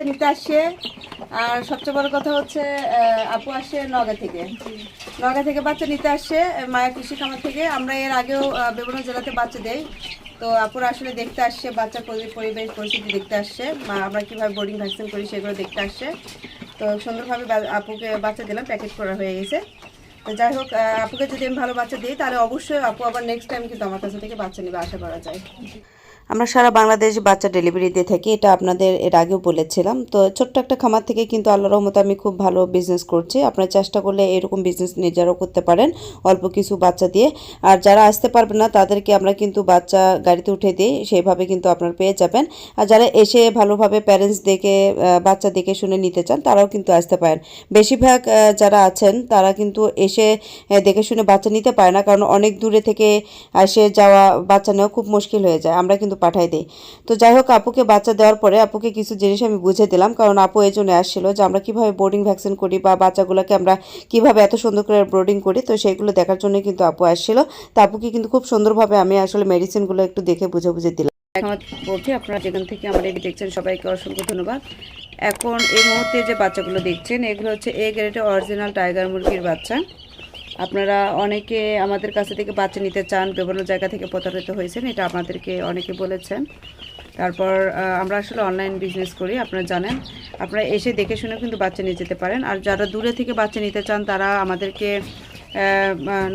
নিতে আসছে আর সবচেয়ে বড় কথা হচ্ছে আপু আসছে নগা থেকে। নগা থেকে বাচ্চা নিতে আসছে আহ, মায়া কৃষি খামার থেকে। আমরা এর আগেও বিভিন্ন জেলাতে বাচ্চা দেই। তো আপুরা আসলে দেখতে আসছে বাচ্চার পরিবেশ পরিস্থিতি দেখতে আসছে মা- আমরা কীভাবে বোর্ডিং ভ্যাকসিন করি সেগুলো দেখতে আসছে তো সুন্দরভাবে আপুকে বাচ্চা দিলাম প্যাকেট করা হয়ে গেছে। তো যাই হোক আপুকে যদি আমি ভালো বাচ্চা দিই তাহলে অবশ্যই আপু আবার নেক্সট টাইম কিন্তু আমার কাছে থেকে বাচ্চা নেবে আশা করা যায়। আমরা সারা বাংলাদেশ বাচ্চা ডেলিভারি দিয়ে থাকি, এটা আপনাদের এর আগেও বলেছিলাম। তো ছোট্ট একটা খামার থেকে কিন্তু আল্লাহর রহমতে আমি খুব ভালো বিজনেস করছি। আপনারা চেষ্টা করলে এরকম বিজনেস নিজেরাও করতে পারেন, অল্প কিছু বাচ্চা দিয়ে। আর যারা আসতে পারবে না, তাদেরকে আমরা কিন্তু বাচ্চা গাড়িতে উঠে দিই, সেইভাবে কিন্তু আপনারা পেয়ে যাবেন। আর যারা এসে ভালোভাবে প্যারেন্টস দেখে বাচ্চা দেখে শুনে নিতে চান, তারাও কিন্তু আসতে পারেন। বেশিরভাগ যারা আছেন, তারা কিন্তু এসে দেখে শুনে বাচ্চা নিতে পারে না, কারণ অনেক দূরে থেকে এসে যাওয়া বাচ্চা নেওয়া খুব মুশকিল হয়ে যায়। আমরা কিন্তু পাঠাই দেয় তো যাই হোক, আপুকে বাচ্চা দেওয়ার পরে আপুকে কিছু জিনিস আমি বুঝে দিলাম, কারণ আপু এই জন্য আসছিল যে আমরা কীভাবে বোর্ডিং ভ্যাকসিন করি বা বাচ্চাগুলোকে আমরা কীভাবে এত সুন্দর করে ব্রোডিং করি, তো সেইগুলো দেখার জন্য কিন্তু আপু আসছিল। তো আপুকে কিন্তু খুব সুন্দরভাবে আমি আসলে মেডিসিনগুলো একটু দেখে বুঝে বুঝে দিলাম বলছি, আপনারা যেখান থেকে আমার এই দেখছেন, সবাইকে অসংখ্য ধন্যবাদ। এখন এই মুহূর্তে যে বাচ্চাগুলো দেখছেন, এগুলো হচ্ছে এ গ্রেডের অরিজিনাল টাইগার মুরগির বাচ্চা। আপনারা অনেকে আমাদের কাছে থেকে বাচ্চা নিতে চান, বিভিন্ন জায়গা থেকে প্রতারিত হয়েছেন, এটা আপনাদেরকে অনেকে বলেছেন। তারপর আমরা আসলে অনলাইন বিজনেস করি, আপনারা জানেন। আপনারা এসে দেখে শুনে কিন্তু বাচ্চা নিয়ে যেতে পারেন। আর যারা দূরে থেকে বাচ্চা নিতে চান, তারা আমাদেরকে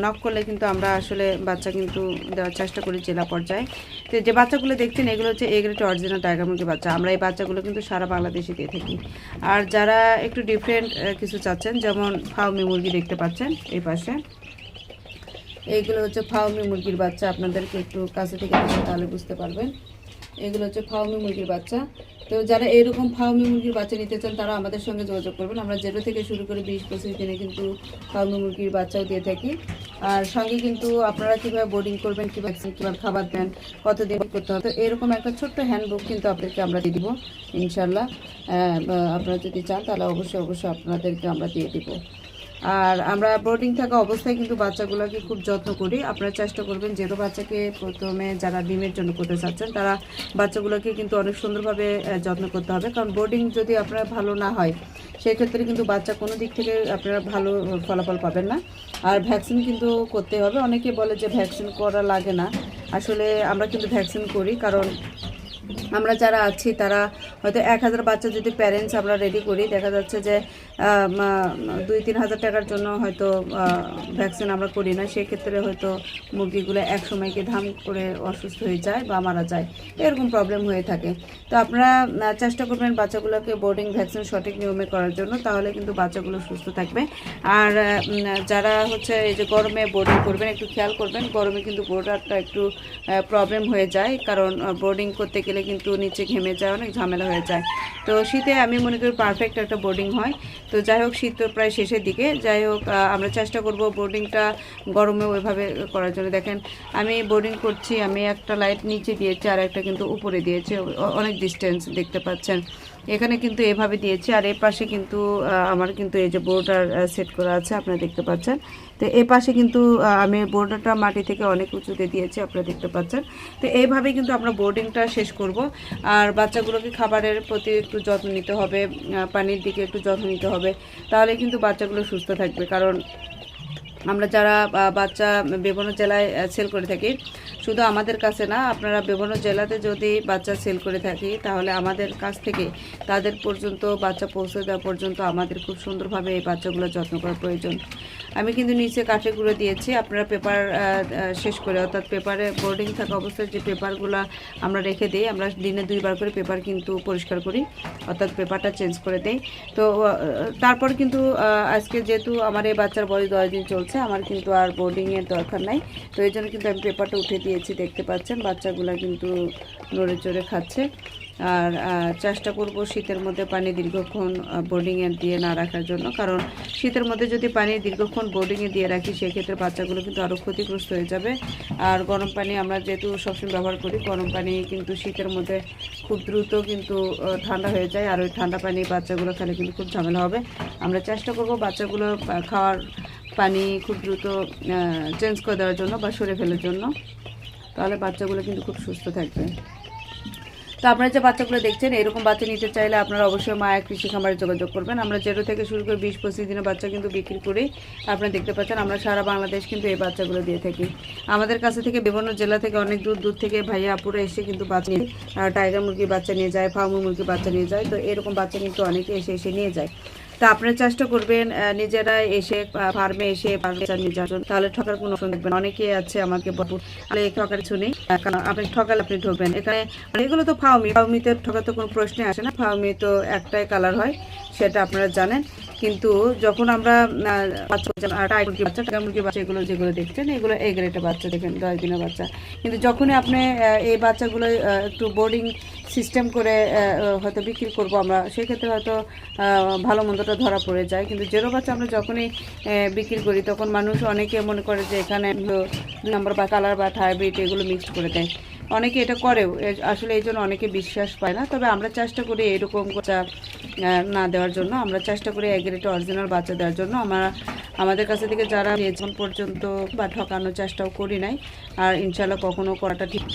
নক করলে কিন্তু আমরা আসলে বাচ্চা কিন্তু দেওয়ার চেষ্টা করি জেলা পর্যায়ে। তো যে বাচ্চাগুলো দেখছেন, এগুলো হচ্ছে হচ্ছে অরিজিনাল টাইগার মুরগি বাচ্চা। আমরা এই বাচ্চাগুলো কিন্তু সারা বাংলাদেশে দিয়ে থাকি। আর যারা একটু ডিফারেন্ট কিছু চাচ্ছেন, যেমন ফাউমি মুরগি দেখতে পাচ্ছেন এই পাশে। এইগুলো হচ্ছে ফাউমি মুরগির বাচ্চা। আপনাদেরকে একটু কাছে থেকে তাহলে বুঝতে পারবেন। এগুলো হচ্ছে ফাউমি মুরগির বাচ্চা। তো যারা এরকম ফাউমি মুরগির বাচ্চা নিতে চান, তারা আমাদের সঙ্গে যোগাযোগ করবেন। আমরা জেরো থেকে শুরু করে বিশ পঁচিশ দিনে কিন্তু ফাউমি মুরগির বাচ্চাও দিয়ে থাকি। আর সঙ্গে কিন্তু আপনারা কীভাবে বোর্ডিং করবেন কী ভ্যাকসিন কীভাবে খাবার দেন কতদিন করতে হবে, তো এরকম একটা ছোট্ট হ্যান্ডবুক কিন্তু আপনাদেরকে আমরা দিয়ে দিব ইনশাল্লাহ আপনারা যদি চান, তাহলে অবশ্যই অবশ্যই আপনাদেরকে আমরা দিয়ে দিব। আর আমরা বোর্ডিং থাকা অবস্থায় কিন্তু বাচ্চাগুলোকে খুব যত্ন করি। আপনারা চেষ্টা করবেন, যেহেতু বাচ্চাকে প্রথমে যারা ডিমের জন্য করতে চাচ্ছেন, তারা বাচ্চাগুলোকে কিন্তু অনেক সুন্দরভাবে যত্ন করতে হবে। কারণ বোর্ডিং যদি আপনার ভালো না হয়, সেক্ষেত্রে কিন্তু বাচ্চা কোনো দিক থেকে আপনারা ভালো ফলাফল পাবেন না। আর ভ্যাকসিন কিন্তু করতে হবে। অনেকে বলে যে ভ্যাকসিন করা লাগে না। আসলে আমরা কিন্তু ভ্যাকসিন করি, কারণ আমরা যারা আছি, তারা হয়তো এক হাজার বাচ্চা যদি প্যারেন্টস আমরা রেডি করি, দেখা যাচ্ছে যে দুই, তিন হাজার টাকার জন্য হয়তো ভ্যাকসিন আমরা করি না। সেক্ষেত্রে হয়তো মুরগিগুলো এক সময়কে ধাম করে অসুস্থ হয়ে যায় বা মারা যায়। এরকম প্রবলেম হয়ে থাকে। তো আপনারা চেষ্টা করবেন বাচ্চাগুলোকে বোর্ডিং ভ্যাকসিন সঠিক নিয়মে করার জন্য। তাহলে কিন্তু বাচ্চাগুলো সুস্থ থাকবে। আর যারা হচ্ছে এই যে গরমে বোর্ডিং করবেন, একটু খেয়াল করবেন। গরমে কিন্তু বোর্ডারটা একটু প্রবলেম হয়ে যায়। কারণ বোর্ডিং করতে গেলে কিন্তু নিচে ঘেমে যায়, অনেক ঝামেলা হয়ে যায়। তো শীতে আমি মনে করি পারফেক্ট একটা বোর্ডিং হয়। তো যাই হোক, শীত তো প্রায় শেষের দিকে। যাই হোক আমরা চেষ্টা করব বোর্ডিংটা গরমে ওইভাবে করার জন্য। দেখেন, আমি বোর্ডিং করছি, আমি একটা লাইট নিচে দিয়েছি, আর একটা কিন্তু উপরে দিয়েছি। অনেক ডিস্টেন্স দেখতে পাচ্ছেন। এখানে কিন্তু এভাবে দিয়েছি, আর এর পাশে কিন্তু আমার কিন্তু এই যে বোর্ডার সেট করা আছে, আপনারা দেখতে পাচ্ছেন। তো এই পাশে কিন্তু আমি বোর্ডারটা মাটি থেকে অনেক উঁচুতে দিয়েছি, আপনারা দেখতে পাচ্ছেন। তো এইভাবে কিন্তু আমরা বোর্ডিংটা শেষ করব। আর বাচ্চাগুলোকে খাবারের প্রতি একটু যত্ন নিতে হবে পানির দিকে একটু যত্ন নিতে হবে, তাহলে কিন্তু বাচ্চাগুলো সুস্থ থাকবে। কারণ আমরা যারা বাচ্চা বিভিন্ন জেলায় সেল করে থাকি শুধু আমাদের কাছে না, আপনারা বিভিন্ন জেলাতে যদি বাচ্চা সেল করে থাকি, তাহলে আমাদের কাছ থেকে তাদের পর্যন্ত বাচ্চা পৌঁছে দেওয়া পর্যন্ত আমাদের খুব সুন্দরভাবে এই বাচ্চাগুলো যত্ন করা প্রয়োজন। আমি কিন্তু নিচে কাঠে গুঁড়ো দিয়েছি, আপনারা পেপার শেষ করে, অর্থাৎ পেপারে বোর্ডিং থাকা অবস্থায় যে পেপারগুলো আমরা রেখে দিই, আমরা দিনে দুইবার করে পেপার কিন্তু পরিষ্কার করি, অর্থাৎ পেপারটা চেঞ্জ করে দেই। তো তারপর কিন্তু আজকে যেহেতু আমার এই বাচ্চার বয়স দশ দিন চলছে, আমার কিন্তু আর বোর্ডিংয়ের দরকার নাই, তো এই জন্য কিন্তু আমি পেপারটা উঠে দিয়েছি, দেখতে পাচ্ছেন? বাচ্চাগুলো কিন্তু নড়ে চড়ে খাচ্ছে। আর চেষ্টা করব শীতের মধ্যে পানি দীর্ঘক্ষণ বোর্ডিংয়ে দিয়ে না রাখার জন্য। কারণ শীতের মধ্যে যদি পানি দীর্ঘক্ষণ বোর্ডিংয়ে দিয়ে রাখি, সেক্ষেত্রে বাচ্চাগুলো কিন্তু আরও ক্ষতিগ্রস্ত হয়ে যাবে। আর গরম পানি আমরা যেহেতু সবসময় ব্যবহার করি, গরম পানি কিন্তু শীতের মধ্যে খুব দ্রুত কিন্তু ঠান্ডা হয়ে যায়। আর ওই ঠান্ডা পানি বাচ্চাগুলো খেলে কিন্তু খুব ঝামেলা হবে। আমরা চেষ্টা করব বাচ্চাগুলো খাওয়ার পানি খুব দ্রুত চেঞ্জ করে দেওয়ার জন্য বা সরে ফেলার জন্য। তাহলে বাচ্চাগুলো কিন্তু খুব সুস্থ থাকবে। তো আপনারা যে বাচ্চাগুলো দেখছেন, এরকম বাচ্চা নিতে চাইলে আপনারা অবশ্যই মায়া কৃষি খামারে যোগাযোগ করবেন। আমরা জেরো থেকে শুরু করে বিশ পঁচিশ দিনের বাচ্চা কিন্তু বিক্রি করেই আপনারা দেখতে পাচ্ছেন, আমরা সারা বাংলাদেশ কিন্তু এই বাচ্চাগুলো দিয়ে থাকি। আমাদের কাছে থেকে বিভিন্ন জেলা থেকে অনেক দূর দূর থেকে ভাইয়া আপুরা এসে কিন্তু বাচ্চা নিয়ে টাইগার মুরগির বাচ্চা নিয়ে যায় ফার্মু মুরগির বাচ্চা নিয়ে যায়। তো এরকম বাচ্চা কিন্তু অনেকে এসে এসে নিয়ে যায়। তা আপনারা চেষ্টা করবেন নিজেরা এসে ফার্মে এসে যাওয়ার তাহলে ঠকার কোনো অপশন দেখবেন অনেকে আছে আমাকে ঠকার কিছু নেই। কারণ আপনি ঠকালে আপনি ঢুকবেন। এখানে মানে এগুলো তো ফাউমি ফাউমিতে ঠকার তো কোনো প্রশ্নই আসে না। ফাউমি তো একটাই কালার হয়, সেটা আপনারা জানেন। কিন্তু যখন আমরা বাচ্চা যেগুলো দেখছেন, এগুলো এই গ্রেটের বাচ্চা দেখেন, দশ দিনের বাচ্চা। কিন্তু যখনই আপনি এই বাচ্চাগুলো একটু বোর্ডিং সিস্টেম করে হয়তো বিক্রি করব আমরা, সেক্ষেত্রে হয়তো ভালো মন্দটা ধরা পড়ে যায়। কিন্তু জেরো বাচ্চা আমরা যখনই বিক্রি করি, তখন মানুষ অনেকে মনে করে যে এখানে দুই নম্বর বা কালার বা হাইব্রিড এগুলো মিক্সড করে দেয়। অনেকে এটা করেও আসলে এই জন্য অনেকে বিশ্বাস পায় না। তবে আমরা চেষ্টা করি এরকম না দেওয়ার জন্য। আমরা চেষ্টা করি এগ্রেটে অরিজিনাল বাচ্চা দেওয়ার জন্য। আমরা আমাদের কাছে থেকে যারা এখন পর্যন্ত বা ঠকানোর চেষ্টাও করি নাই, আর ইনশাল্লাহ কখনো করাটা ঠিক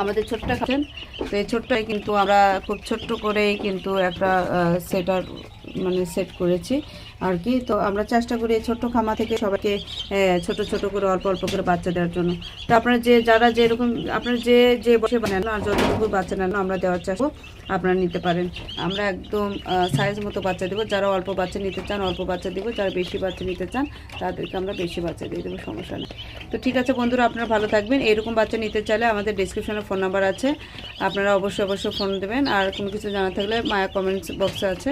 আমাদের ছোট্ট খাচ্ছেন তো এই ছোট্টই কিন্তু আমরা খুব ছোট্ট করেই কিন্তু একটা সেটার মানে সেট করেছি। আর কি, তো আমরা চেষ্টা করি ছোট্ট খামা থেকে সবাইকে ছোট ছোট করে অল্প অল্প করে বাচ্চা দেওয়ার জন্য। তো আপনারা যে, যারা যেরকম, আপনারা যে যে বসে বানান আর যতটুকু বাচ্চা নেন আমরা দেওয়ার চেষ্টা আপনারা নিতে পারেন। আমরা একদম সাইজ মতো বাচ্চা দেবো। যারা অল্প বাচ্চা নিতে চান, অল্প বাচ্চা দেবো। যারা বেশি বাচ্চা নিতে চান, তাদেরকে আমরা বেশি বাচ্চা দিয়ে দেবো, সমস্যা নেই। তো ঠিক আছে বন্ধুরা, আপনারা ভালো থাকবেন। এরকম বাচ্চা নিতে চাইলে আমাদের ডিসক্রিপশনে ফোন নাম্বার আছে। আপনারা অবশ্যই অবশ্যই ফোন দেবেন। আর কোনো কিছু জানা থাকলে মায়া কমেন্টস বক্সে আছে।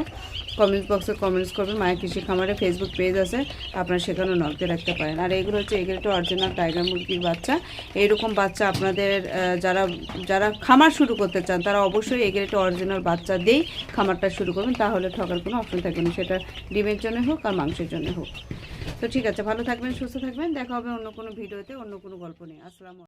কমেন্টস বক্সে কমেন্টস করবেন। মায়া কৃষি খামারে ফেসবুক পেজ আছে, আপনারা সেখানেও নজরে রাখতে পারেন। আর এগুলো হচ্ছে, এগুলো একটা অরিজিনাল টাইগার মুরগির বাচ্চা। এইরকম বাচ্চা আপনাদের যারা যারা খামার শুরু করতে চান, তারা অবশ্যই এগুলো একটা অরিজিনাল বাচ্চা দিয়েই খামারটা শুরু করবেন। তাহলে ঠকার কোনো অপশন থাকবে না। সেটা ডিমের জন্য হোক আর মাংসের জন্য হোক। তো ঠিক আছে, ভালো থাকবেন, সুস্থ থাকবেন। দেখা হবে অন্য কোনো ভিডিওতে, অন্য কোনো গল্প নিয়ে। আসসালামু।